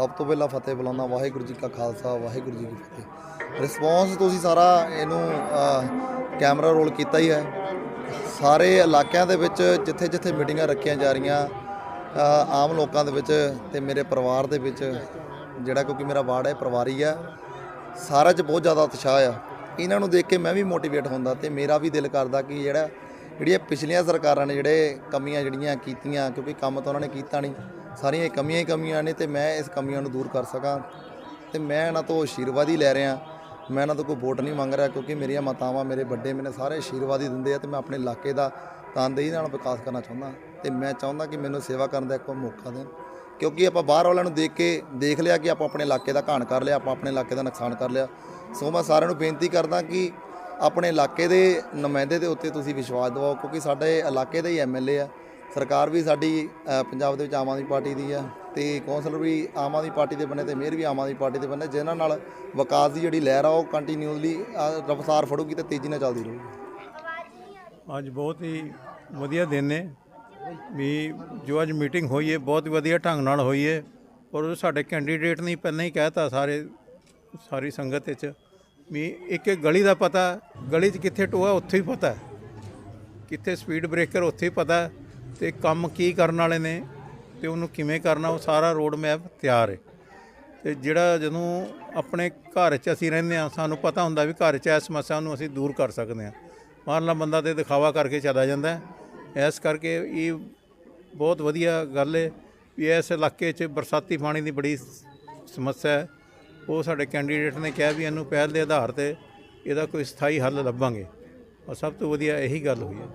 ਸਭ ਤੋਂ ਪਹਿਲਾਂ ਫਤਿਹ ਬੁਲਾਉਂਦਾ, ਵਾਹਿਗੁਰੂ ਜੀ ਕਾ ਖਾਲਸਾ, ਵਾਹਿਗੁਰੂ ਜੀ ਕੀ ਫਤਿਹ। ਰਿਸਪੌਂਸ ਤੁਸੀਂ ਸਾਰਾ ਇਹਨੂੰ ਕੈਮਰਾ ਰੋਲ ਕੀਤਾ ਹੀ ਹੈ। ਸਾਰੇ ਇਲਾਕਿਆਂ ਦੇ ਵਿੱਚ ਜਿੱਥੇ ਜਿੱਥੇ ਮੀਟਿੰਗਾਂ ਰੱਖੀਆਂ ਜਾ ਰਹੀਆਂ ਆਮ ਲੋਕਾਂ ਦੇ ਵਿੱਚ ਤੇ ਮੇਰੇ ਪਰਿਵਾਰ ਦੇ ਵਿੱਚ, ਜਿਹੜਾ ਕਿਉਂਕਿ ਮੇਰਾ ਵਾਰਡ ਹੈ, ਪਰਿਵਾਰੀ ਆ ਸਾਰਾ 'ਚ ਬਹੁਤ ਜ਼ਿਆਦਾ ਉਤਸ਼ਾਹ ਆ। ਇਹਨਾਂ ਨੂੰ ਦੇਖ ਕੇ ਮੈਂ ਵੀ ਮੋਟੀਵੇਟ ਹੁੰਦਾ ਤੇ ਮੇਰਾ ਵੀ ਦਿਲ ਕਰਦਾ ਕਿ ਜਿਹੜਾ, ਜਿਹੜੀਆਂ ਪਿਛਲੀਆਂ ਸਰਕਾਰਾਂ ਨੇ ਜਿਹੜੇ ਕਮੀਆਂ ਜਿਹੜੀਆਂ ਕੀਤੀਆਂ, ਕਿਉਂਕਿ ਕੰਮ ਤਾਂ ਉਹਨਾਂ ਨੇ ਕੀਤਾ ਨਹੀਂ ਸਾਰੀਆਂ ਇਹ ਕਮੀਆਂ ਹੀ ਕਮੀਆਂ ਨੇ ਤੇ ਮੈਂ ਇਸ ਕਮੀਆਂ ਨੂੰ ਦੂਰ ਕਰ ਸਕਾਂ ਤੇ ਮੈਂ ਇਹਨਾਂ ਤੋਂ ਆਸ਼ੀਰਵਾਦ ਹੀ ਲੈ ਰਿਹਾ। ਮੈਂ ਇਹਨਾਂ ਤੋਂ ਕੋਈ ਵੋਟ ਨਹੀਂ ਮੰਗ ਰਿਹਾ ਕਿਉਂਕਿ ਮੇਰੀਆਂ ਮਾਤਾਵਾਂ, ਮੇਰੇ ਵੱਡੇ ਮੈਨੂੰ ਸਾਰੇ ਆਸ਼ੀਰਵਾਦ ਹੀ ਦਿੰਦੇ ਆ ਤੇ ਮੈਂ ਆਪਣੇ ਇਲਾਕੇ ਦਾ ਤਨਦੇਹੀ ਨਾਲ ਵਿਕਾਸ ਕਰਨਾ ਚਾਹੁੰਦਾ। ਤੇ ਮੈਂ ਚਾਹੁੰਦਾ ਕਿ ਮੈਨੂੰ ਸੇਵਾ ਕਰਨ ਦਾ ਇੱਕ ਮੌਕਾ ਦੇਣ। ਕਿਉਂਕਿ ਆਪਾਂ ਬਾਹਰ ਵਾਲਿਆਂ ਨੂੰ ਦੇਖ ਕੇ ਦੇਖ ਲਿਆ ਕਿ ਆਪਾਂ ਆਪਣੇ ਇਲਾਕੇ ਦਾ ਘਾਣ ਕਰ ਲਿਆ, ਆਪਾਂ ਆਪਣੇ ਇਲਾਕੇ ਦਾ ਨੁਕਸਾਨ ਕਰ ਲਿਆ। ਸੋ ਮੈਂ ਸਾਰਿਆਂ ਨੂੰ ਬੇਨਤੀ ਕਰਦਾ ਕਿ ਆਪਣੇ ਇਲਾਕੇ ਦੇ ਨੁਮਾਇੰਦੇ ਦੇ ਉੱਤੇ ਤੁਸੀਂ ਵਿਸ਼ਵਾਸ ਦਿਵਾਓ ਕਿਉਂਕਿ ਸਾਡੇ ਇਲਾਕੇ ਦਾ ਹੀ ਐਮਐਲਏ ਆ। ਸਰਕਾਰ ਵੀ ਸਾਡੀ ਪੰਜਾਬ ਦੇ ਵਿੱਚ ਆਮ ਆਦਮੀ ਪਾਰਟੀ ਦੀ ਹੈ ਤੇ ਕੌਂਸਲਰ ਵੀ ਆਮ ਆਦਮੀ ਪਾਰਟੀ ਦੇ ਬਣੇ ਤੇ ਮੇਅਰ ਵੀ ਆਮ ਆਦਮੀ ਪਾਰਟੀ ਦੇ ਬਣੇ ਜਿਨ੍ਹਾਂ ਨਾਲ ਵਿਕਾਸ ਦੀ ਜਿਹੜੀ ਲਹਿਰ ਆ ਉਹ ਕੰਟੀਨਿਊਸਲੀ ਰਫਤਾਰ ਫੜੂਗੀ ਤੇ ਤੇਜ਼ੀ ਨਾਲ ਚੱਲਦੀ ਰਹੂਗੀ। ਅੱਜ ਬਹੁਤ ਹੀ ਵਧੀਆ ਦਿਨ ਨੇ। ਵੀ ਜੋ ਅੱਜ ਮੀਟਿੰਗ ਹੋਈ ਹੈ, ਬਹੁਤ ਵਧੀਆ ਢੰਗ ਨਾਲ ਹੋਈ ਹੈ। ਔਰ ਸਾਡੇ ਕੈਂਡੀਡੇਟ ਨੇ ਪਹਿਲਾਂ ਹੀ ਕਹਿਤਾ ਸਾਰੇ, ਸਾਰੀ ਸੰਗਤ ਵਿੱਚ ਵੀ ਇੱਕ ਇੱਕ ਗਲੀ ਦਾ ਪਤਾ, ਗਲੀ 'ਚ ਕਿੱਥੇ ਟੋਆ, ਉੱਥੇ ਹੀ ਪਤਾ। ਕਿੱਥੇ ਸਪੀਡ ਬ੍ਰੇਕਰ ਉੱਥੇ ਹੀ ਪਤਾ। ਤੇ ਕੰਮ ਕੀ ਕਰਨ ਵਾਲੇ ਨੇ ਤੇ ਉਹਨੂੰ ਕਿਵੇਂ ਕਰਨਾ, ਉਹ ਸਾਰਾ ਰੋਡ ਮੈਪ ਤਿਆਰ ਹੈ ਤੇ ਜਿਹੜਾ ਜਦੋਂ ਆਪਣੇ ਘਰ 'ਚ ਅਸੀਂ ਰਹਿੰਦੇ ਆ ਸਾਨੂੰ ਪਤਾ ਹੁੰਦਾ ਵੀ ਘਰ 'ਚ ਇਹ ਸਮੱਸਿਆ ਨੂੰ ਅਸੀਂ ਦੂਰ ਕਰ ਸਕਦੇ ਹਾਂ। ਬਾਹਰਲਾ ਬੰਦਾ ਤੇ ਦਿਖਾਵਾ ਕਰਕੇ ਚਲਾ ਜਾਂਦਾ ਹੈ। ਇਸ ਕਰਕੇ ਇਹ ਬਹੁਤ ਵਧੀਆ ਗੱਲ ਹੈ ਵੀ ਇਸ ਇਲਾਕੇ 'ਚ ਬਰਸਾਤੀ ਪਾਣੀ ਦੀ ਬੜੀ ਸਮੱਸਿਆ ਹੈ। ਉਹ ਸਾਡੇ ਕੈਂਡੀਡੇਟ ਨੇ ਕਿਹਾ ਵੀ ਇਹਨੂੰ ਪਹਿਲ ਦੇ ਆਧਾਰ ਤੇ ਇਹਦਾ ਕੋਈ ਸਥਾਈ ਹੱਲ ਲੱਭਾਂਗੇ। ਔਰ ਸਭ ਤੋਂ ਵਧੀਆ ਇਹੀ ਗੱਲ ਹੋਈ ਹੈ।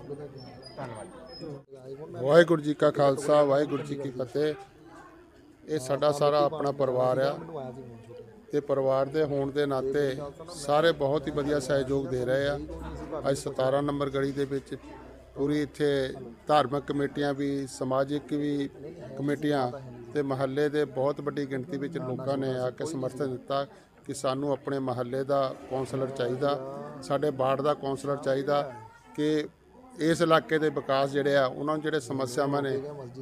ਧੰਨਵਾਦ ਵਾਹਿਗੁਰੂ ਜੀ ਕਾ ਖਾਲਸਾ, ਵਾਹਿਗੁਰੂ ਜੀ ਕੀ ਫਤਿਹ। ਇਹ ਸਾਡਾ ਸਾਰਾ ਆਪਣਾ ਪਰਿਵਾਰ ਆ। ਤੇ ਪਰਿਵਾਰ ਦੇ ਹੋਣ ਦੇ ਨਾਤੇ ਸਾਰੇ ਬਹੁਤ ਹੀ ਵਧੀਆ ਸਹਿਯੋਗ ਦੇ ਰਹੇ ਆ। ਅੱਜ 17 ਨੰਬਰ ਗਲੀ ਦੇ ਵਿੱਚ ਪੂਰੀ ਇੱਥੇ ਧਾਰਮਿਕ ਕਮੇਟੀਆਂ ਵੀ, ਸਮਾਜਿਕ ਵੀ ਕਮੇਟੀਆਂ ਤੇ ਮਹੱਲੇ ਦੇ ਬਹੁਤ ਵੱਡੀ ਗਿਣਤੀ ਵਿੱਚ ਲੋਕਾਂ ਨੇ ਆ ਕੇ ਸਮਰਥਨ ਦਿੱਤਾ ਕਿ ਸਾਨੂੰ ਆਪਣੇ ਮਹੱਲੇ ਦਾ ਕੌਂਸਲਰ ਚਾਹੀਦਾ, ਸਾਡੇ ਵਾਰਡ ਦਾ ਕੌਂਸਲਰ ਚਾਹੀਦਾ ਕਿ ਇਸ ਇਲਾਕੇ ਦੇ ਵਿਕਾਸ ਜਿਹੜੇ ਆ, ਉਹਨਾਂ ਨੂੰ ਜਿਹੜੇ ਸਮੱਸਿਆਵਾਂ ਨੇ,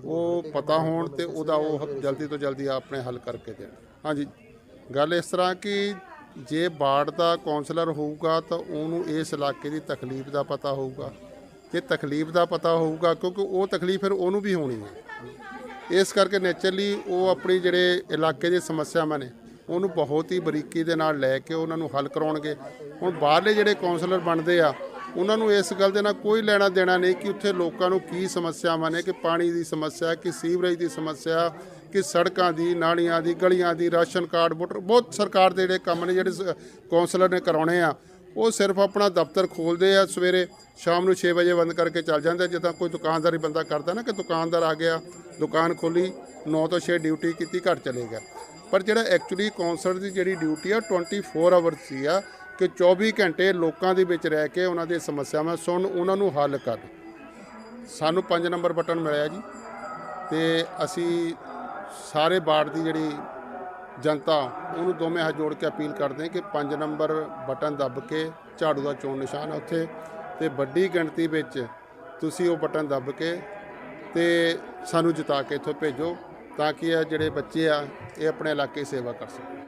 ਉਹ ਪਤਾ ਹੋਣ ਤੇ ਉਹਦਾ ਉਹ ਜਲਦੀ ਤੋਂ ਜਲਦੀ ਆਪਣੇ ਹੱਲ ਕਰਕੇ ਦੇਣ। ਹਾਂਜੀ, ਗੱਲ ਇਸ ਤਰ੍ਹਾਂ ਕਿ ਜੇ ਬਾੜ ਦਾ ਕਾਉਂਸਲਰ ਹੋਊਗਾ ਤਾਂ ਉਹਨੂੰ ਇਸ ਇਲਾਕੇ ਦੀ ਤਕਲੀਫ ਦਾ ਪਤਾ ਹੋਊਗਾ। ਤੇ ਤਕਲੀਫ ਦਾ ਪਤਾ ਹੋਊਗਾ, ਕਿਉਂਕਿ ਉਹ ਤਕਲੀਫ ਫਿਰ ਉਹਨੂੰ ਵੀ ਹੋਣੀ ਹੈ। ਇਸ ਕਰਕੇ ਨੇਚਰਲੀ ਉਹ ਆਪਣੀ ਜਿਹੜੇ ਇਲਾਕੇ ਦੀ ਸਮੱਸਿਆਵਾਂ ਨੇ, ਉਹਨੂੰ ਬਹੁਤ ਹੀ ਬਰੀਕੀ ਦੇ ਨਾਲ ਲੈ ਕੇ ਉਹਨਾਂ ਨੂੰ ਹੱਲ ਕਰਾਉਣਗੇ। ਹੁਣ ਬਾਹਰਲੇ ਜਿਹੜੇ ਕਾਉਂਸਲਰ ਬਣਦੇ ਆ ਉਹਨਾਂ ਨੂੰ ਇਸ ਗੱਲ ਦੇ ਨਾਲ ਕੋਈ ਲੈਣਾ ਦੇਣਾ ਨਹੀਂ ਕਿ ਉੱਥੇ ਲੋਕਾਂ ਨੂੰ ਕੀ ਸਮੱਸਿਆਵਾਂ ਨੇ, ਕਿ ਪਾਣੀ ਦੀ ਸਮੱਸਿਆ, ਕਿ ਸੀਵਰੇਜ ਦੀ ਸਮੱਸਿਆ, ਕਿ ਸੜਕਾਂ ਦੀ, ਨਾਲੀਆਂ ਦੀ, ਗਲੀਆਂ ਦੀ, ਰਾਸ਼ਨ ਕਾਰਡ, ਵੋਟਰ, ਬਹੁਤ ਸਰਕਾਰ ਦੇ ਜਿਹੜੇ ਕੰਮ ਨੇ, ਜਿਹੜੇ ਸ- ਕਾਉਂਸਲਰ ਨੇ ਕਰਾਉਣੇ ਆ, ਉਹ ਸਿਰਫ ਆਪਣਾ ਦਫ਼ਤਰ ਖੋਲਦੇ ਆ, ਸਵੇਰੇ ਸ਼ਾਮ ਨੂੰ 6 ਵਜੇ ਬੰਦ ਕਰਕੇ ਚੱਲ ਜਾਂਦੇ ਆ। ਜਿੱਦਾਂ ਕੋਈ ਦੁਕਾਨਦਾਰੀ ਬੰਦਾ ਕਰਦਾ ਨਾ, ਕਿ ਦੁਕਾਨਦਾਰ ਆ ਗਿਆ, ਦੁਕਾਨ ਖੋਲੀ 9 ਤੋਂ 6 ਡਿਊਟੀ ਕੀਤੀ, ਘਰ ਚਲੇ ਗਿਆ ਪਰ ਜਿਹੜਾ ਐਕਚੁਅਲੀ ਕੌਂਸਲਰ ਦੀ ਜਿਹੜੀ ਡਿਊਟੀ ਆ 24 ਆਵਰ ਸੀ ਆ ਕਿ 24 ਘੰਟੇ ਲੋਕਾਂ ਦੇ ਵਿੱਚ ਰਹਿ ਕੇ ਉਹਨਾਂ ਦੀਆਂ ਸਮੱਸਿਆਵਾਂ ਸੁਣ ਉਹਨਾਂ ਨੂੰ ਹੱਲ ਕਰ। ਸਾਨੂੰ 5 ਨੰਬਰ ਬਟਨ ਮਿਲਿਆ ਜੀ। ਤੇ ਅਸੀਂ ਸਾਰੇ ਬਾੜ ਦੀ ਜਿਹੜੀ ਜਨਤਾ, ਉਹਨੂੰ ਦੋਵੇਂ ਹੱਥ ਜੋੜ ਕੇ ਅਪੀਲ ਕਰਦੇ ਹਾਂ ਕਿ 5 ਨੰਬਰ ਬਟਨ ਦੱਬ ਕੇ ਝਾੜੂ ਦਾ ਚੋਣ ਨਿਸ਼ਾਨ ਹੈ ਉੱਥੇ। ਤੇ ਵੱਡੀ ਗਿਣਤੀ ਵਿੱਚ ਤੁਸੀਂ ਉਹ ਬਟਨ ਦੱਬ ਕੇ ਤੇ ਸਾਨੂੰ ਜਿਤਾ ਕੇ ਇੱਥੋਂ ਭੇਜੋ, ਤਾਂ ਕਿ ਇਹ ਜਿਹੜੇ ਬੱਚੇ ਆ, ਇਹ ਆਪਣੇ ਇਲਾਕੇ ਸੇਵਾ ਕਰ ਸਕਣ।